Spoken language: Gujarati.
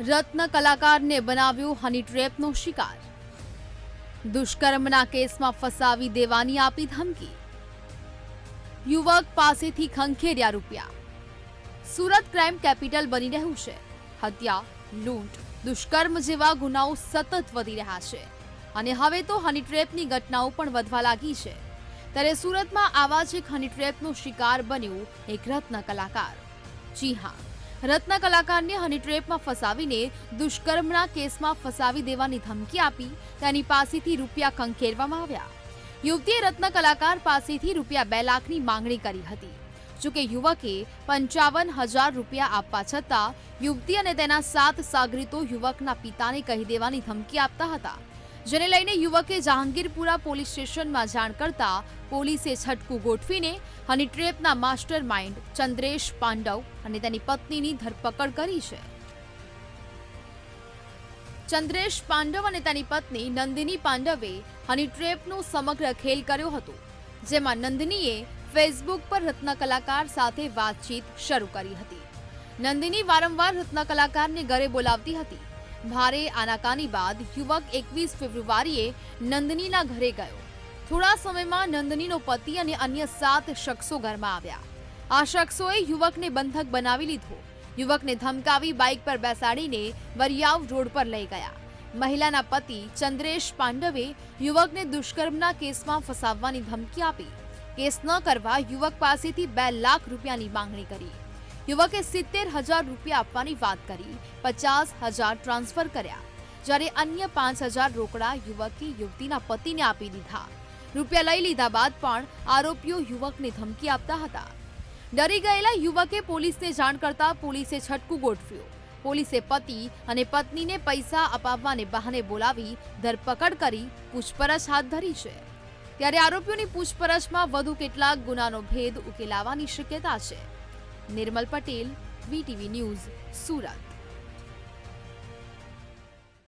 રત્ન કલાકારને બનાવ્યો હની ટ્રેપનો શિકાર. દુષ્કર્મના કેસમાં ફસાવી દેવાની આપી ધમકી. યુવક પાસેથી ખંખેર્યા રૂપિયા. સુરત ક્રાઇમ કેપિટલ બની રહ્યું છે. હત્યા, લૂંટ, દુષ્કર્મ જેવા ગુનાઓ સતત વધી રહ્યા છે. અને હવે તો હની ટ્રેપની ઘટનાઓ પણ વધવા લાગી છે. ત્યારે સુરતમાં આવા જ એક હની ટ્રેપનો શિકાર બન્યું એક રત્ન કલાકાર. જી હા. રત્ન કલાકારને હની ટ્રેપમાં ફસાવીને દુષ્કર્મના કેસમાં ફસાવી દેવાની ધમકી આપી, તેની પાસેથી રૂપિયા ખંખેરવામાં આવ્યા. યુવતીએ રત્ન કલાકાર પાસેથી રૂપિયા બે લાખની માંગણી કરી હતી. જોકે યુવકે પંચાવન હજાર રૂપિયા આપવા છતાં યુવતી અને તેના સાત સાગરીતો યુવકના પિતાને કહી દેવાની ધમકી આપતા હતા. જેને લઈને યુવકે જહાંગીરપુરા પોલીસ સ્ટેશનમાં જાણ કરતા પોલીસે છટકું ગોઠવીને હની ટ્રેપના માસ્ટર માઇન્ડ ચંદ્રેશ પાંડવ અને તેની પત્નીની ધરપકડ કરી છે. ચંદ્રેશ પાંડવ અને તેની પત્ની નંદિની પાંડવે હની ટ્રેપનો સમગ્ર ખેલ કર્યો હતો, જેમાં નંદિનીએ ફેસબુક પર રત્ન કલાકાર સાથે વાતચીત શરૂ કરી હતી. નંદિની વારંવાર રત્ન કલાકારને ઘરે બોલાવતી હતી ભારે આનાકાની બાદ યુવક એકવીસ ફેબ્રુઆરીએ નંદનીના ઘરે ગયો. થોડા સમયમાં નંદનીનો પતિ અને અન્ય સાત શખ્સો ઘરમાં આવ્યા. આ શખ્સોએ યુવકને બંધક બનાવી લીધો. યુવકને ધમકાવી બાઇક પર બેસાડીને વરિયાવ રોડ પર લઈ ગયા. મહિલાના પતિ ચંદ્રેશ પાંડવે યુવકને દુષ્કર્મના કેસમાં ફસાવવાની ધમકી આપી. કેસ ન કરવા યુવક પાસેથી બે લાખ રૂપિયાની માંગણી કરી. યુવકે સિત્તેર હજાર રૂપિયા આપવાની વાત કરી, પચાસ હજાર ટ્રાન્સફર કર્યા. જ્યારે અન્ય પાંચ હજાર રોકડા યુવકે યુવતીના પતિને આપી દીધા. રૂપિયા લઈ લીધા બાદ પણ આરોપીઓ યુવકને ધમકી આપતા હતા. ડરી ગયેલા યુવકે પોલીસને જાણ કરતા પોલીસે છટકું ગોઠવ્યું. પોલીસે પતિ અને પત્નીને પૈસા અપાવવાને બહાને બોલાવી ધરપકડ કરી પૂછપરછ હાથ ધરી છે. ત્યારે આરોપીઓની પૂછપરછમાં વધુ કેટલાક ગુનાનો ભેદ ઉકેલાવાની શક્યતા છે. Nirmal Patel VTV news Surat.